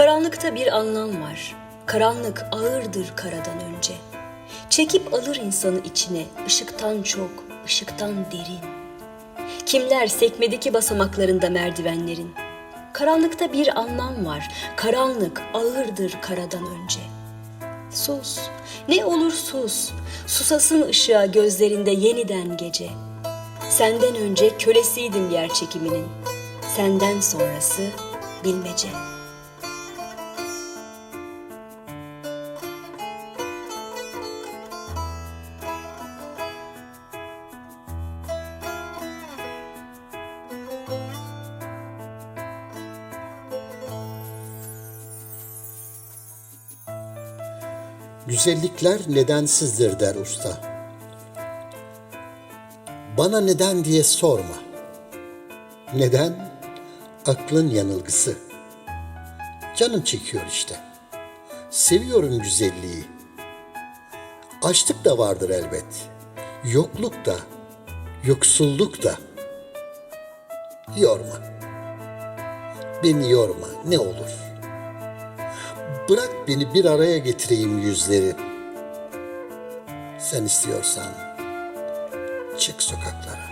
Karanlıkta bir anlam var. Karanlık ağırdır karadan önce. Çekip alır insanı içine, ışıktan çok, ışıktan derin. Kimler sekmedeki basamaklarında merdivenlerin. Karanlıkta bir anlam var. Karanlık ağırdır karadan önce. Sus, ne olur sus. Susasın ışığa gözlerinde yeniden gece. Senden önce kölesiydim yer çekiminin. Senden sonrası bilmece. Güzellikler nedensizdir der usta. Bana neden diye sorma. Neden? Aklın yanılgısı. Canım çekiyor işte. Seviyorum güzelliği. Açlık da vardır elbet. Yokluk da, yoksulluk da. Yorma. Beni yorma ne olur. Bırak beni bir araya getireyim yüzleri. Sen istiyorsan çık sokaklara.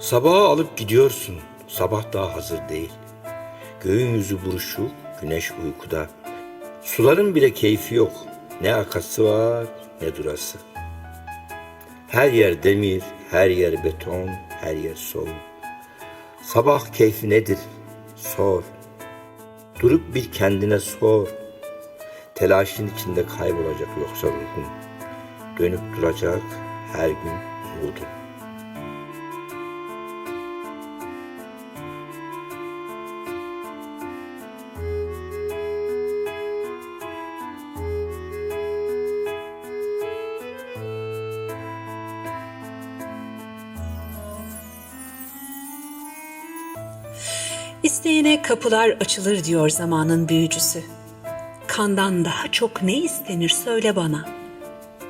Sabaha alıp gidiyorsun. Sabah daha hazır değil. Göğün yüzü buruşuk, güneş uykuda. Suların bile keyfi yok. Ne akası var, ne durası. Her yer demir, her yer beton, her yer soğuk. Sabah keyfi nedir? Sor. Durup bir kendine sor. Telaşın içinde kaybolacak yoksa ruhun. Dönüp duracak her gün umudun. Kapılar açılır diyor zamanın büyücüsü. Kandan daha çok ne istenir söyle bana.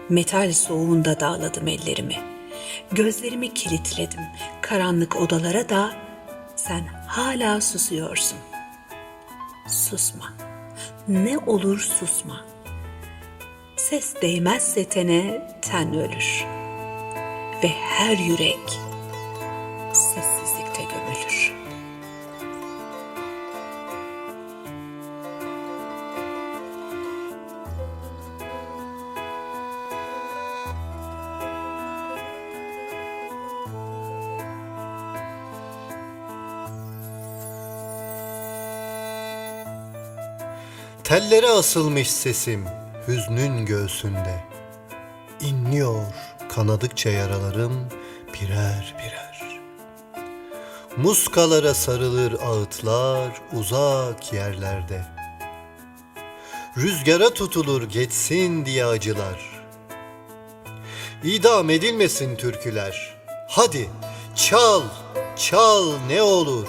Metal soğuğunda dağladım ellerimi. Gözlerimi kilitledim karanlık odalara da sen hala susuyorsun. Susma. Ne olur susma. Ses değmezse tene ten ölür. Ve her yürek Tellere asılmış sesim hüznün göğsünde. İnliyor kanadıkça yaralarım birer birer. Muskalara sarılır ağıtlar uzak yerlerde. Rüzgara tutulur geçsin diye acılar. İdam edilmesin türküler. Hadi çal, çal ne olur.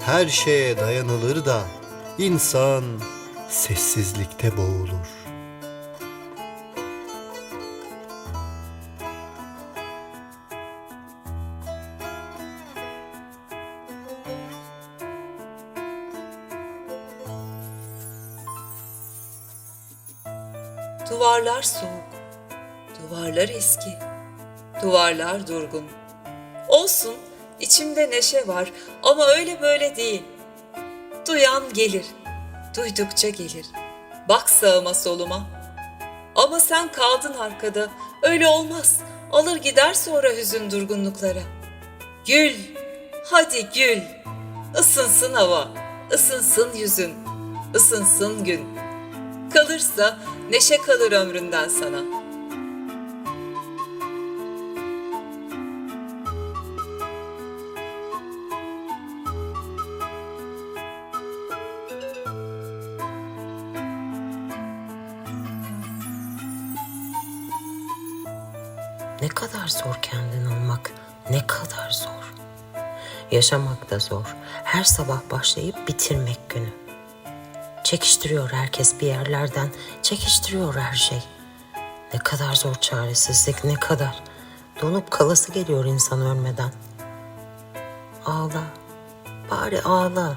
Her şeye dayanılır da insan sessizlikte boğulur. Duvarlar soğuk, duvarlar eski, duvarlar durgun. Olsun, içimde neşe var ama öyle böyle değil. Duyan gelir, duydukça gelir. Bak sağıma soluma. Ama sen kaldın arkada, öyle olmaz. Alır gider sonra hüzün durgunluklara. Gül, hadi gül. Isınsın hava, ısınsın yüzün, ısınsın gün. Kalırsa neşe kalır ömründen sana. Ne kadar zor kendin olmak, ne kadar zor. Yaşamak da zor. Her sabah başlayıp bitirmek günü. Çekiştiriyor herkes bir yerlerden, çekiştiriyor her şey. Ne kadar zor çaresizlik, ne kadar. Donup kalası geliyor insan ölmeden. Ağla, bari ağla.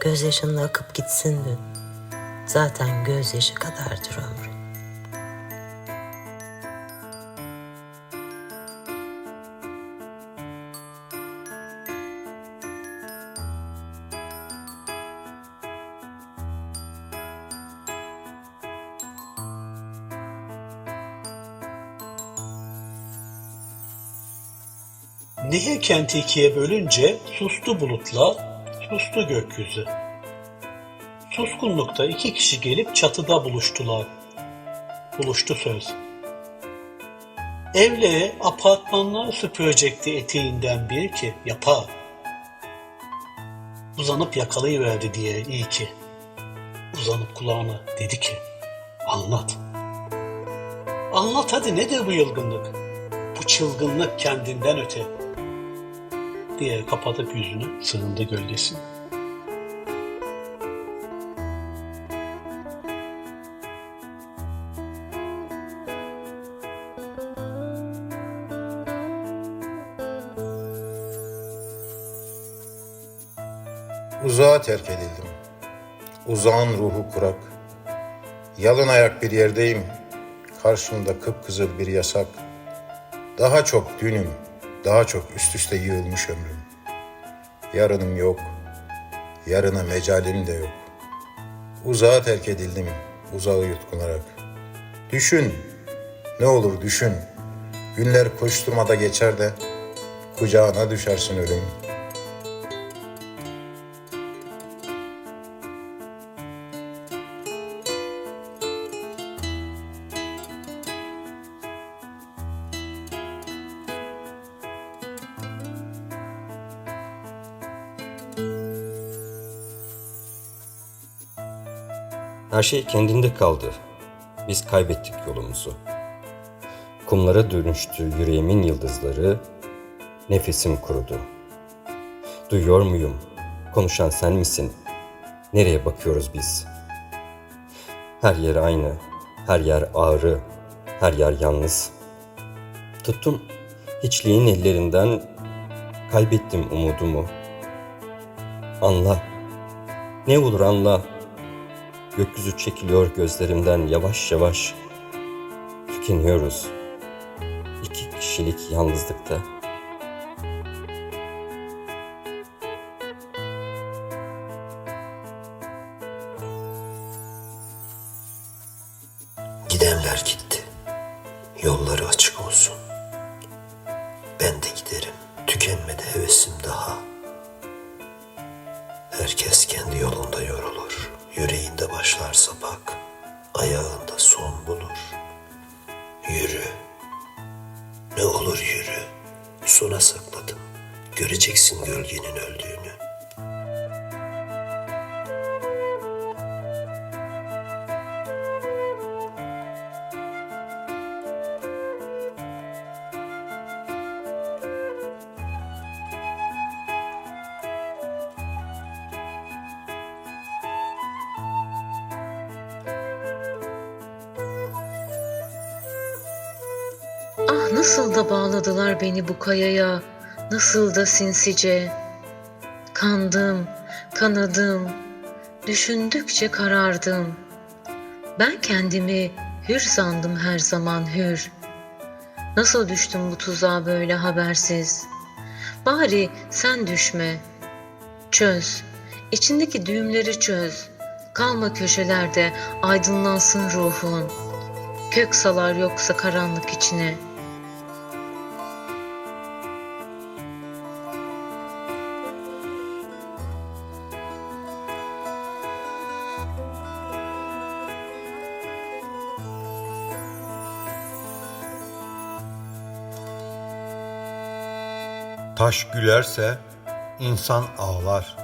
Gözyaşınla akıp gitsin dün. Zaten gözyaşı kadardır ömrün. Kenti ikiye bölünce sustu bulutlar, sustu gökyüzü. Suskunlukta iki kişi gelip çatıda buluştular. Buluştu söz. Evlere apartmanlar süpürecekti eteğinden bir ki yapar. Uzanıp yakalayıverdi diye iyi ki. Uzanıp kulağına dedi ki anlat. Anlat hadi nedir bu yılgınlık? Bu çılgınlık kendinden öte diye kapatıp yüzünü sığındı gölgesine. Uzağa terk edildim. Uzağın ruhu kurak. Yalın ayak bir yerdeyim. Karşımda kıpkızıl bir yasak. Daha çok dünüm, daha çok üst üste yığılmış ömrüm. Yarınım yok, yarına mecalim de yok. Uzağa terk edildim, uzağı yutkunarak. Düşün, ne olur düşün. Günler koşturmada geçer de kucağına düşersin ölüm. Her şey kendinde kaldı. Biz kaybettik yolumuzu. Kumlara dönüştü yüreğimin yıldızları, nefesim kurudu. Duyuyor muyum? Konuşan sen misin? Nereye bakıyoruz biz? Her yer aynı, her yer ağrı, her yer yalnız. Tuttum hiçliğin ellerinden, kaybettim umudumu. Anla, ne olur anla. Gökyüzü çekiliyor gözlerimden yavaş yavaş. Tükeniyoruz. İki kişilik yalnızlıkta. Gidenler gitti. Yolları açık olsun. Nasıl da bağladılar beni bu kayaya, nasıl da sinsice. Kandım, kanadım, düşündükçe karardım. Ben kendimi hür sandım her zaman hür. Nasıl düştüm bu tuzağa böyle habersiz? Bari sen düşme. Çöz, içindeki düğümleri çöz. Kalma köşelerde, aydınlansın ruhun. Kök salar yoksa karanlık içine.'' Taş gülerse insan ağlar.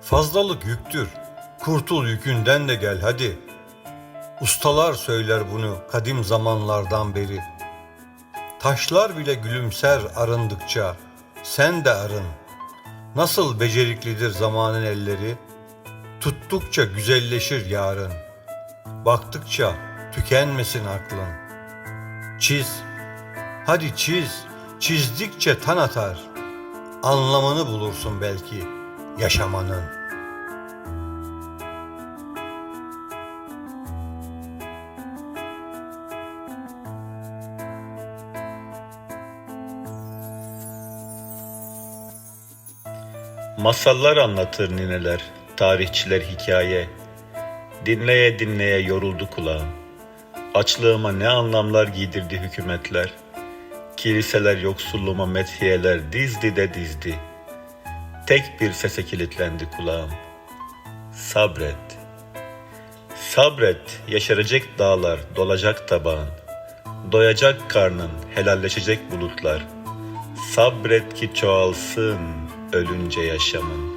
Fazlalık yüktür. Kurtul yükünden de gel hadi. Ustalar söyler bunu kadim zamanlardan beri. Taşlar bile gülümser arındıkça. Sen de arın. Nasıl beceriklidir zamanın elleri. Tuttukça güzelleşir yarın. Baktıkça tükenmesin aklın. Çiz, hadi çiz, çizdikçe tan atar. Anlamını bulursun belki yaşamanın. Masallar anlatır nineler, tarihçiler hikaye. Dinleye dinleye yoruldu kulağım. Açlığıma ne anlamlar giydirdi hükümetler. Kiliseler yoksulluğuma methiyeler dizdi de dizdi. Tek bir sese kilitlendi kulağım. Sabret. Sabret, yaşaracak dağlar, dolacak tabağın. Doyacak karnın, helalleşecek bulutlar. Sabret ki çoğalsın ölünce yaşamın.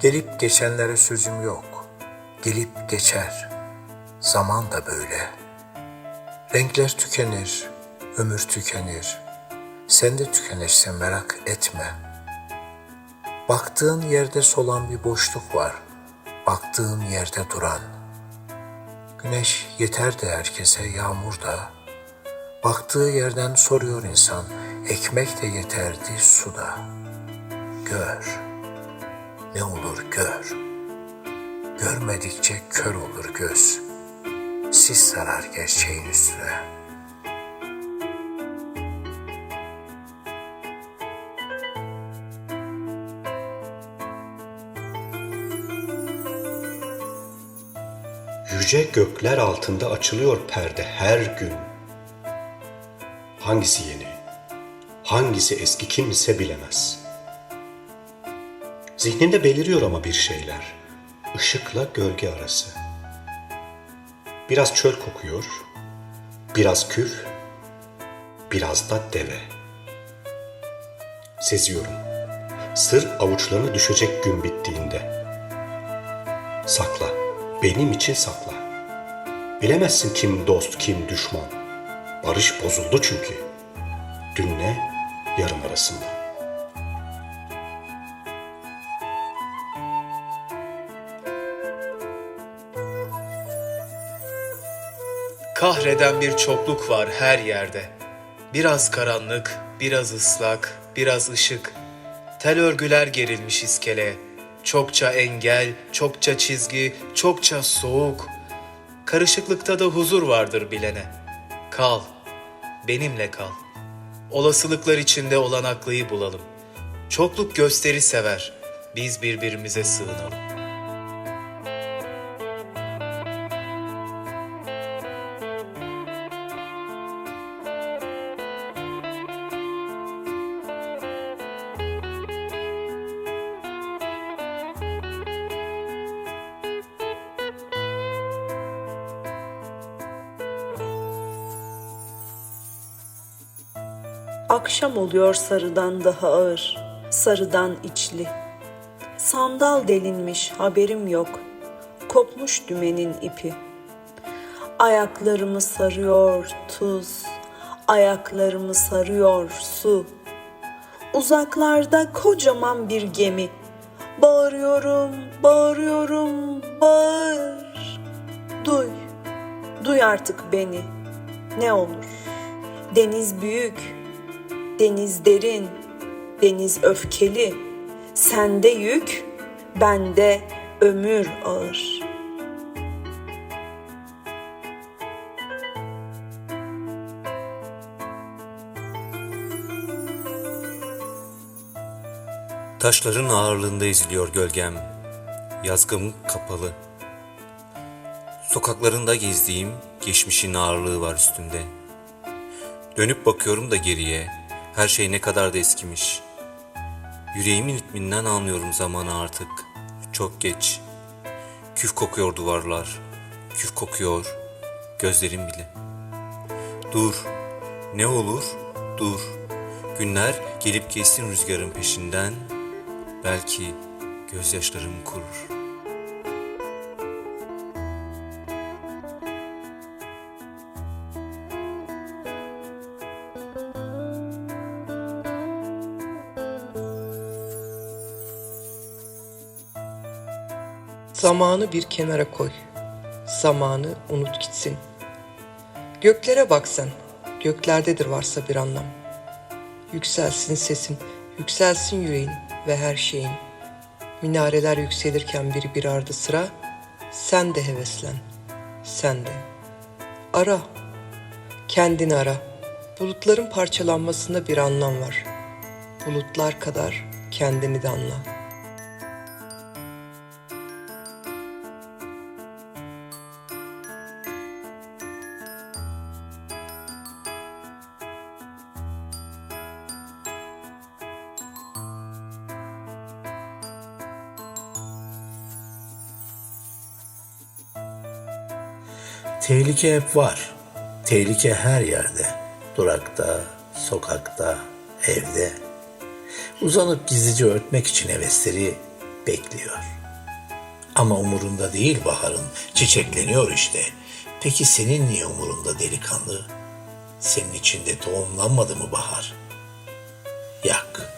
Gelip geçenlere sözüm yok. Gelip geçer. Zaman da böyle. Renkler tükenir, ömür tükenir. Sen de tükenirsin merak etme. Baktığın yerde solan bir boşluk var. Baktığın yerde duran. Güneş yeter de herkese, yağmur da. Baktığı yerden soruyor insan, ekmek de yeterdi, su da. Gör, ne olur gör. Görmedikçe kör olur göz. Sis sarar gerçeğin üstüne. Yüce gökler altında açılıyor perde her gün. Hangisi yeni, hangisi eski kimse bilemez. Zihninde beliriyor ama bir şeyler, ışıkla gölge arası. Biraz çöl kokuyor, biraz kür, biraz da deve. Seziyorum, sır avuçlarına düşecek gün bittiğinde. Sakla, benim için sakla. Bilemezsin kim dost, kim düşman. Barış bozuldu çünkü. Dünle yarın arasında. Kahreden bir çokluk var her yerde. Biraz karanlık, biraz ıslak, biraz ışık. Tel örgüler gerilmiş iskeleye. Çokça engel, çokça çizgi, çokça soğuk. Karışıklıkta da huzur vardır bilene. Kal, benimle kal. Olasılıklar içinde olanaklıyı bulalım. Çokluk gösteri sever. Biz birbirimize sığınalım. Akşam oluyor sarıdan daha ağır, sarıdan içli. Sandal delinmiş haberim yok, kopmuş dümenin ipi. Ayaklarımı sarıyor tuz, ayaklarımı sarıyor su. Uzaklarda kocaman bir gemi. Bağırıyorum, bağırıyorum, bağır. Duy, duy artık beni. Ne olur. Deniz büyük, Deniz derin, deniz öfkeli. Sende yük, bende ömür ağır. Taşların ağırlığında eziliyor gölgem. Yazgım kapalı. Sokaklarında gezdiğim geçmişin ağırlığı var üstümde. Dönüp bakıyorum da geriye. Her şey ne kadar da eskimiş. Yüreğimin ritminden anlıyorum zamanı artık. Çok geç. Küf kokuyor duvarlar. Küf kokuyor gözlerim bile. Dur. Ne olur? Dur. Günler gelip geçsin rüzgarın peşinden. Belki gözyaşlarım kurur. Zamanı bir kenara koy. Zamanı unut gitsin. Göklere bak sen. Göklerdedir varsa bir anlam. Yükselsin sesin, yükselsin yüreğin ve her şeyin. Minareler yükselirken biri bir ardı sıra, sen de heveslen, sen de. Ara, kendini ara. Bulutların parçalanmasında bir anlam var. Bulutlar kadar kendini de anla. Tehlike hep var. Tehlike her yerde. Durakta, sokakta, evde. Uzanıp gizlice örtmek için hevesleri bekliyor. Ama umurunda değil baharın. Çiçekleniyor işte. Peki senin niye umurunda delikanlı? Senin içinde tohumlanmadı mı bahar? Yak.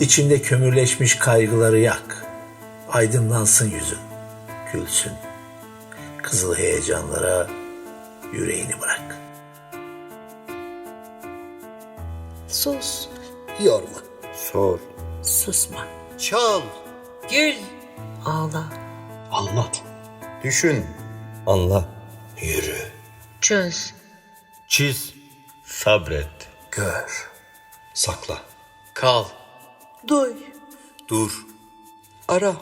İçinde kömürleşmiş kaygıları yak. Aydınlansın yüzün. Gülsün. Kızıl heyecanlara yüreğini bırak. Sus. Yorma. Sor. Susma. Çal. Gül, Ağla. Anlat. Düşün, Anla. Yürü, Çöz. Çiz. Sabret. gör. Sakla. Kal. Duy. Dur, Ara,